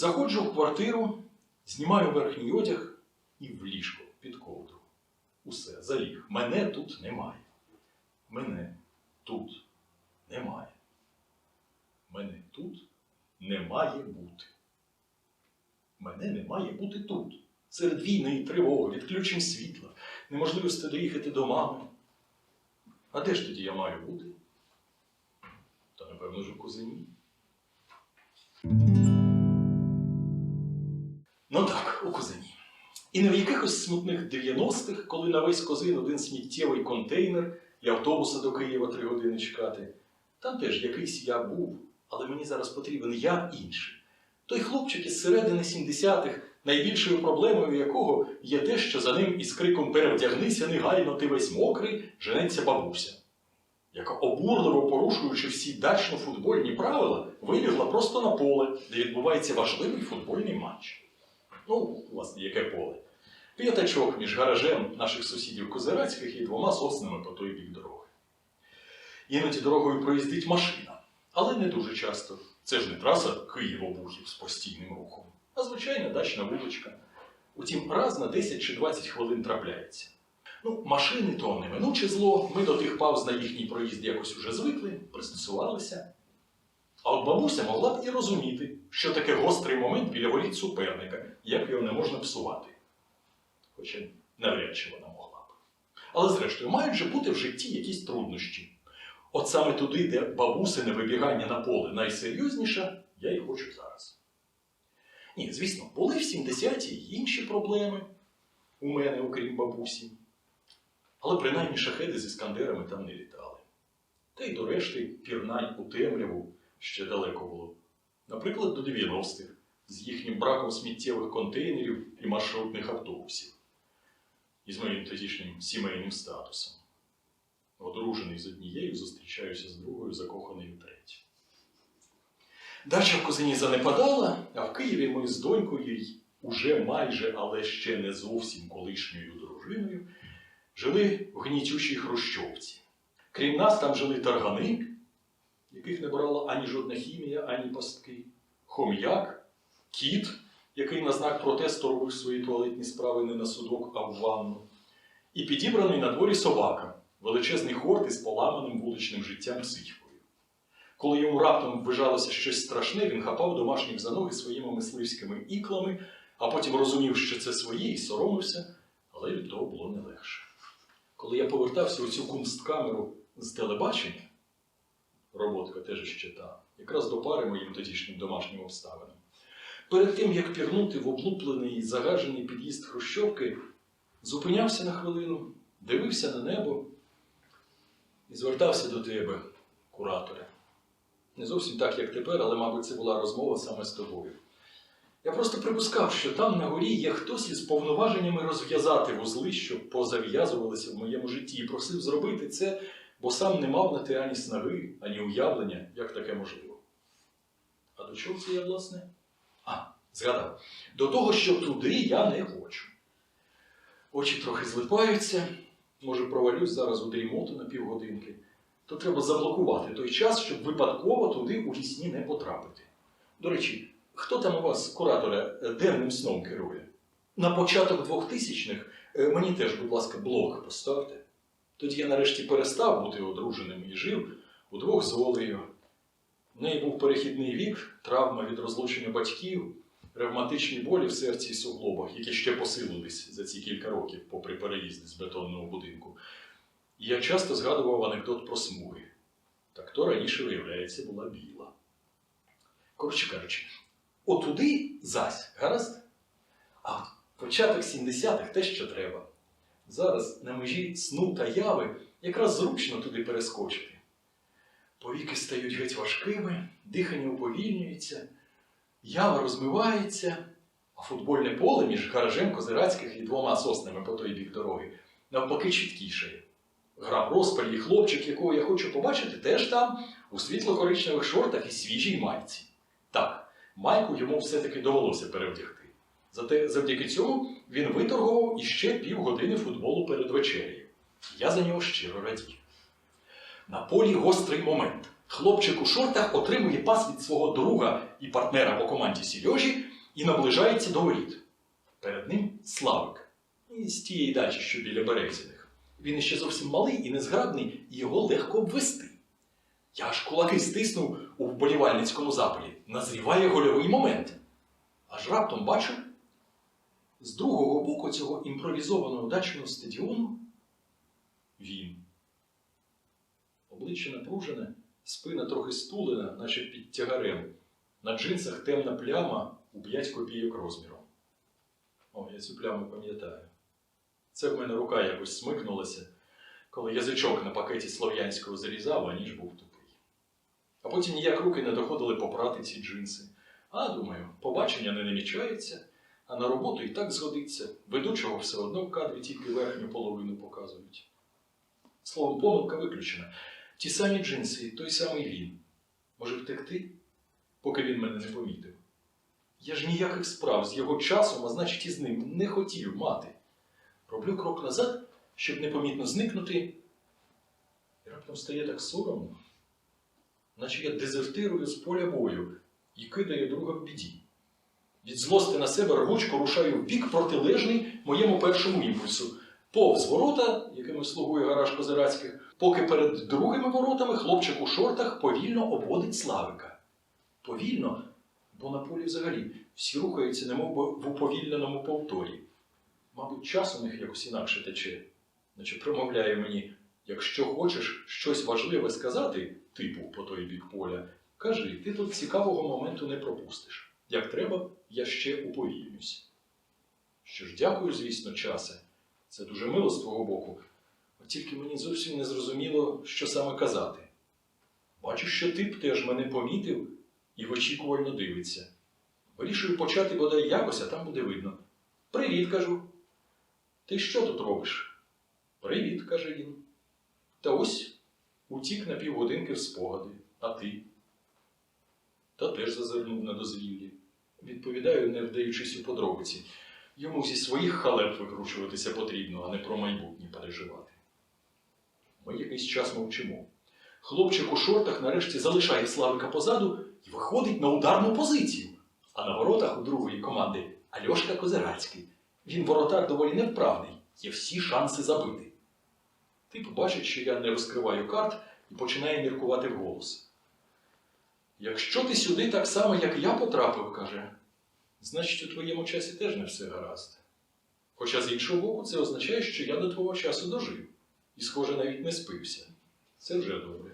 Заходжу в квартиру, знімаю верхній одяг і в ліжко під ковдру. Усе, заліг. Мене тут немає. Мене тут немає. Мене тут не має бути. Мене не має бути тут. Серед війни тривоги, відключень світла, неможливості доїхати до мами. А де ж тоді я маю бути? Та напевно ж у кузині. Ну так, у кузині. І не в якихось смутних 90-х, коли на весь козин один сміттєвий контейнер і автобуса до Києва три години чекати. Там теж якийсь я був, але мені зараз потрібен я інший. Той хлопчик із середини 70-х, найбільшою проблемою якого є те, що за ним із криком перевдягнися негайно, ти весь мокрий, женеться бабуся, яка обурливо порушуючи всі дачно-футбольні правила, вибігла просто на поле, де відбувається важливий футбольний матч. Ну, власне, яке поле? П'ятачок між гаражем наших сусідів Козирацьких і двома соснами по той бік дороги. Іноді дорогою проїздить машина, але не дуже часто. Це ж не траса Київ-Обухів з постійним рухом, а звичайна дачна вуличка. Утім, раз на 10 чи 20 хвилин трапляється. Ну, машини то неминуче зло, ми до тих пауз на їхній проїзд якось уже звикли, пристосувалися. А от бабуся могла б і розуміти, що таке гострий момент біля воріт суперника, як його не можна псувати. Хоча навряд чи вона могла б. Але зрештою, мають же бути в житті якісь труднощі. От саме туди, де бабусине вибігання на поле найсерйозніше, я і хочу зараз. Ні, звісно, були в 70-ті й інші проблеми у мене, окрім бабусі. Але принаймні шахеди з іскандерами там не літали. Та й до решти пірнань у темряву ще далеко було. Наприклад, до 90-х з їхнім браком сміттєвих контейнерів і маршрутних автобусів. І з моїм тодішнім сімейним статусом. Одружений з однією, зустрічаюся з другою, закоханий у. Дача в кузині занепадала, а в Києві ми з донькою й уже майже, але ще не зовсім колишньою дружиною, жили в гнітючій хрущовці. Крім нас, там жили таргани, яких не брала ані жодна хімія, ані пастки, хом'як, кіт, який на знак протесту робив свої туалетні справи не на судок, а в ванну, і підібраний на дворі собака, величезний хорт із поламаним вуличним життям психікою. Коли йому раптом ввижалося щось страшне, він хапав домашніх за ноги своїми мисливськими іклами, а потім розумів, що це свої, і соромився, але від того було не легше. Коли я повертався у цю кунсткамеру з телебачення, роботка теж ще та, якраз до пари моїм тодішнім домашнім обставинам. Перед тим, як пірнути в облуплений і загажений під'їзд Хрущовки, зупинявся на хвилину, дивився на небо і звертався до тебе, кураторе. Не зовсім так, як тепер, але, мабуть, це була розмова саме з тобою. Я просто припускав, що там на горі є хтось із повноваженнями розв'язати вузли, що позав'язувалися в моєму житті, і просив зробити це, бо сам не мав на те ані снаги, ані уявлення, як таке можливо. А до чого це я, власне? А, згадав. До того, що туди я не хочу. Очі трохи злипаються, може, провалюсь зараз у дрімоту на півгодинки, то треба заблокувати той час, щоб випадково туди у вісні не потрапити. До речі, хто там у вас, куратора, е, денним сном керує? На початок 2000-х е, мені теж, будь ласка, блок поставте. Тоді я нарешті перестав бути одруженим і жив удвох з Олею. В неї був перехідний вік, травма від розлучення батьків, ревматичні болі в серці і суглобах, які ще посилились за ці кілька років, попри переїзди з бетонного будинку. І я часто згадував анекдот про смуги. Так то раніше, виявляється, була біла. Коротше кажучи, отуди зась, гаразд? А початок 70-х те, що треба. Зараз на межі сну та яви якраз зручно туди перескочити. Повіки стають геть важкими, дихання уповільнюється, ява розмивається, а футбольне поле між гаражем Козирацьких і двома соснами по той бік дороги навпаки чіткішає. Гра в розпалі, і хлопчик, якого я хочу побачити, теж там, у світло-коричневих шортах і свіжій майці. Так, майку йому все-таки довелося перевдягти. Зате завдяки цьому він виторгував іще півгодини футболу перед вечерею. Я за нього щиро радів. На полі гострий момент. Хлопчик у шортах отримує пас від свого друга і партнера по команді Сережі і наближається до воріт. Перед ним Славик. Із тієї дачі, що біля Березіних. Він іще зовсім малий і незграбний, і його легко обвести. Я аж кулаки стиснув у вболівальницькому запалі. Назріває гольовий момент. Аж раптом бачу, з другого боку цього імпровізованого дачного стадіону він. Обличчя напружене, спина трохи стулена, наче під тягарем. На джинсах темна пляма у 5 копійок розміром. О, я цю пляму пам'ятаю. Це в мене рука якось смикнулася, коли язичок на пакеті слов'янського зарізав, а ніж був тупий. А потім ніяк руки не доходили попрати ці джинси. А, думаю, побачення не намічається, а на роботу і так згодиться. Ведучого все одно в кадрі тільки верхню половину показують. Словом, помилка виключена. Ті самі джинси, той самий він. Може втекти, поки він мене не помітив. Я ж ніяких справ з його часом, а значить і з ним не хотів мати. Роблю крок назад, щоб непомітно зникнути, і раптом стає так соромно, наче я дезертирую з поля бою і кидаю друга в біді. Від злости на себе рвучко рушаю в бік протилежний моєму першому імпульсу, повз ворота, якими слугує гараж Козирацьких, поки перед другими воротами хлопчик у шортах повільно обводить Славика. Повільно, бо на полі взагалі всі рухаються, немов би в уповільненому повторі. Мабуть, час у них якось інакше тече, наче промовляє мені, якщо хочеш щось важливе сказати, типу по той бік поля, кажи, ти тут цікавого моменту не пропустиш. Як треба, я ще уповільнюсь. Що ж, дякую, звісно, часе. Це дуже мило з твого боку. От тільки мені зовсім не зрозуміло, що саме казати. Бачу, що тип теж мене помітив і вичікувально дивиться. Вирішую почати бодай якось, а там буде видно. Привіт, кажу. Ти що тут робиш? Привіт, каже він. Та ось утік на півгодинки в спогади, а ти? Та теж зазирнув на дозвіллі. Відповідаю, не вдаючись у подробиці. Йому зі своїх халеп викручуватися потрібно, а не про майбутнє переживати. Ми якийсь час мовчимо. Хлопчик у шортах нарешті залишає Славика позаду і виходить на ударну позицію. А на воротах у другої команди Альошка Козирацький. Він воротар доволі невправний, є всі шанси забити. Тип бачить, що я не розкриваю карт і починає міркувати вголос. Якщо ти сюди так само, як я потрапив, каже, значить у твоєму часі теж не все гаразд. Хоча з іншого боку, це означає, що я до твого часу дожив і, схоже, навіть не спився. Це вже добре.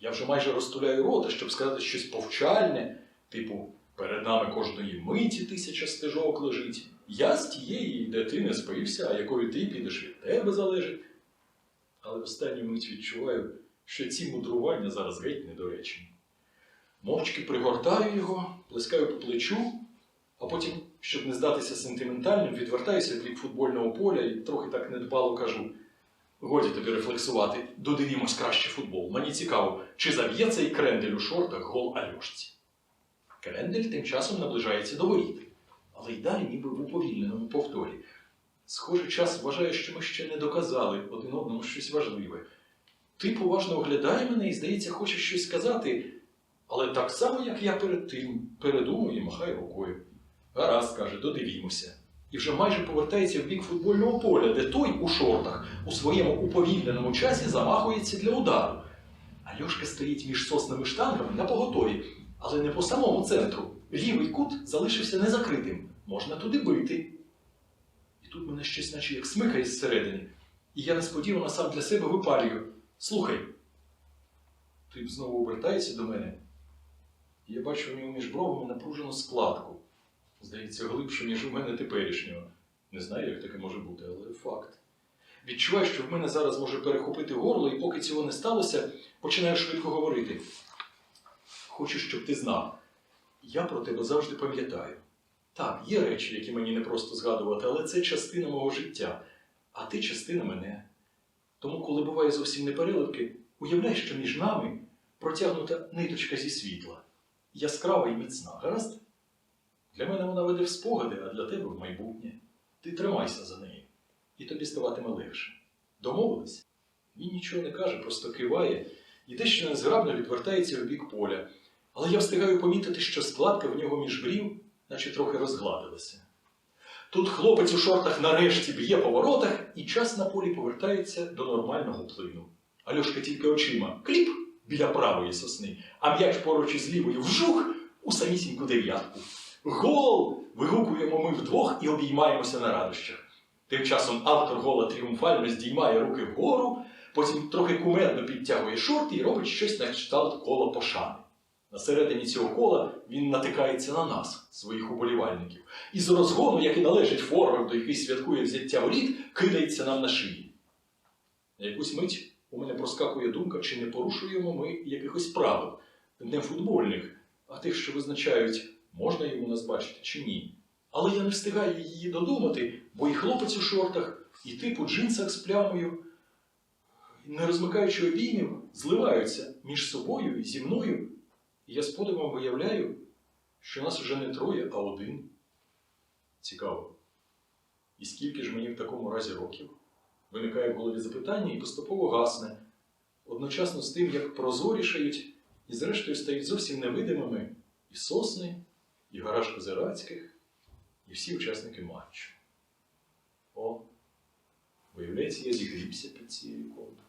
Я вже майже розтуляю рота, щоб сказати щось повчальне, типу, перед нами кожної миті тисяча стежок лежить. Я з тієї, де ти не спився, а якою ти підеш від тебе залежить. Але в останню мить відчуваю, що ці мудрування зараз геть недоречні. Мовчки пригортаю його, плескаю по плечу, а потім, щоб не здатися сентиментальним, відвертаюся від футбольного поля і трохи так недбало кажу: годі тобі рефлексувати, додивімось краще футбол. Мені цікаво, чи заб'є цей крендель у шортах гол Альошці. Крендель тим часом наближається до воріт, але й далі ніби в уповільненому повторі. Схоже, час вважає, що ми ще не доказали один одному щось важливе. Ти поважно оглядає мене і, здається, хоче щось сказати, але так само, як я перед тим, передумує і махає рукою. Гаразд, каже, додивімося. І вже майже повертається в бік футбольного поля, де той у шортах у своєму уповільненому часі замахується для удару. Альошка стоїть між сосними штангами на поготові, але не по самому центру. Лівий кут залишився незакритим. Можна туди бити. І тут мене щось наче як смикає зсередини, і я несподівано сам для себе випалюю. Слухай. Тип знову обертається до мене. І Я бачу у нього між бровами напружену складку. Здається, глибше, ніж у мене теперішнього. Не знаю, як таке може бути, але факт. Відчуваю, що в мене зараз може перехопити горло, і поки цього не сталося, починаю швидко говорити. Хочу, щоб ти знав. Я про тебе завжди пам'ятаю. Так, є речі, які мені не просто згадувати, але це частина мого життя, а ти частина мене. Тому, коли буває зовсім непереливки, уявляй, що між нами протягнута ниточка зі світла, яскрава і міцна, гаразд? Для мене вона веде в спогади, а для тебе в майбутнє. Ти тримайся за неї, і тобі ставатиме легше. Домовились? Він нічого не каже, просто киває і дещо незграбно відвертається в бік поля. Але я встигаю помітити, що складка в нього між брів, наче трохи розгладилася. Тут хлопець у шортах нарешті б'є по воротах, і час на полі повертається до нормального плину. Альошка тільки очима кліп біля правої сосни, а м'яч поруч із лівою вжух у самісіньку дев'ятку. Гол! вигукуємо ми вдвох і обіймаємося на радощах. Тим часом автор гола тріумфально здіймає руки вгору, потім трохи кумедно підтягує шорти і робить щось на кшталт кола пошани. На середині цього кола він натикається на нас, своїх уболівальників, і з розгону, як належить форварду, який святкує взяття воріт, кидається нам на шиї. На якусь мить у мене проскакує думка, чи не порушуємо ми якихось правил, не футбольних, а тих, що визначають, можна йому нас бачити чи ні. Але я не встигаю її додумати, бо і хлопець у шортах, і тип у джинсах з плямою, не розмикаючи обіймів, зливаються між собою і зі мною. І я з подивом виявляю, що нас вже не троє, а один. Цікаво. І скільки ж мені в такому разі років? виникає в голові запитання і поступово гасне, одночасно з тим, як прозорішають і, зрештою, стають зовсім невидимими і сосни, і гараж Козирацьких, і всі учасники матчу. О, виявляється, я зігрівся під цією контурою.